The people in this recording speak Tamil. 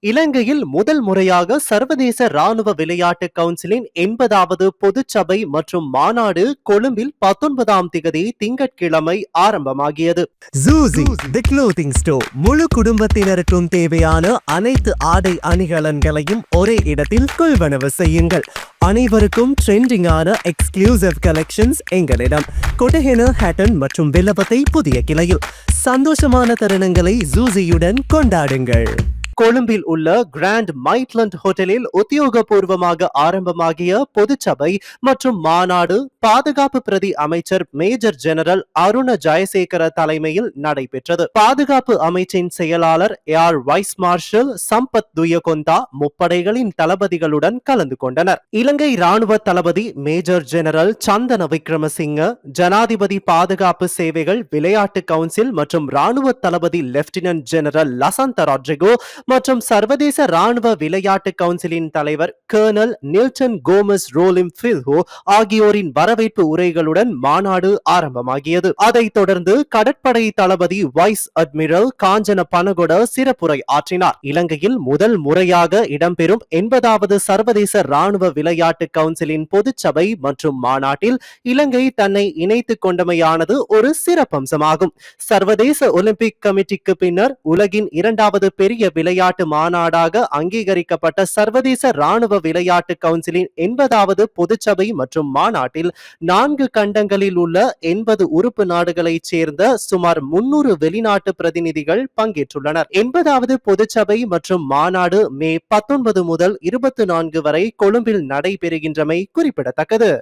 இலங்கையில் முதல் முறையாக சர்வதேச ராணுவ விளையாட்டு கவுன்சிலின் எண்பதாவது பொதுச்சபை மற்றும் மாநாடு கொழும்பில் பத்தொன்பதாம் திகதி திங்கட்கிழமை ஆரம்பமாகியது. தி முழு குடும்பத்தினருக்கும் தேவையான அனைத்து ஆடை அணிகலன்களையும் ஒரே இடத்தில் கொள்வனவு செய்யுங்கள். அனைவருக்கும் ட்ரெண்டிங்கான எக்ஸ்க்ளூசிவ் கலெக்ஷன்ஸ் எங்களிடம். கொட்டஹென ஹேட்டன் மற்றும் வில்லபத்தை புதிய கிளையில். சந்தோஷமான தருணங்களை ஜூசியுடன் கொண்டாடுங்கள். கொழும்பில் உள்ள கிராண்ட் மைட்லண்ட் ஹோட்டலில் உத்தியோகபூர்வமாக ஆரம்பமாகிய பொதுச்சபை மற்றும் மாநாடு பாதுகாப்பு பிரதி அமைச்சர் மேஜர் ஜெனரல் அருண ஜெயசேகர தலைமையில் நடைபெற்றது. பாதுகாப்பு அமைச்சின் செயலாளர் air vice marshal Sampath Thuyacontha முப்படைகளின் தளபதிகளுடன் கலந்து கொண்டனர். இலங்கை ராணுவ தளபதி மேஜர் ஜெனரல் சந்தன விக்ரமசிங்க ஜனாதிபதி பாதுகாப்பு சேவைகள் விளையாட்டு கவுன்சில் மற்றும் ராணுவ தளபதி லெப்டினன்ட் ஜெனரல் லசந்த ராட்ரிகோ மற்றும் சர்வதேச ராணுவ விளையாட்டு கவுன்சிலின் தலைவர் கர்னல் நில்டன் கோமஸ் ரோலிம் பில்ஹோ ஆகியோரின் வரவேற்பு உரைகளுடன் மாநாடு ஆரம்பமாகியது. அதைத் தொடர்ந்து கடற்படை தளபதி வைஸ் அட்மிரல் காஞ்சன பனகொட சிறப்புரை ஆற்றினார். இலங்கையில் முதல் முறையாக இடம்பெறும் எண்பதாவது சர்வதேச ராணுவ விளையாட்டு கவுன்சிலின் பொதுச்சபை மற்றும் மாநாட்டில் இலங்கை தன்னை இணைத்துக் கொண்டமையானது ஒரு சிறப்பம்சமாகும். சர்வதேச ஒலிம்பிக் கமிட்டிக்கு பின்னர் உலகின் இரண்டாவது பெரிய விளையாட்டு மாநாடாக அங்கீகரிக்கப்பட்ட சர்வதேச ராணுவ விளையாட்டு கவுன்சிலின் எண்பதாவது பொதுச்சபை மற்றும் மாநாட்டில் நான்கு கண்டங்களில் உள்ள எண்பது உறுப்பு நாடுகளைச் சேர்ந்த சுமார் முன்னூறு வெளிநாட்டு பிரதிநிதிகள் பங்கேற்றுள்ளனர். எண்பதாவது பொதுச்சபை மற்றும் மாநாடு மே பத்தொன்பது முதல் இருபத்தி நான்கு வரை கொழும்பில் நடைபெறுகின்றமை குறிப்பிடத்தக்கது.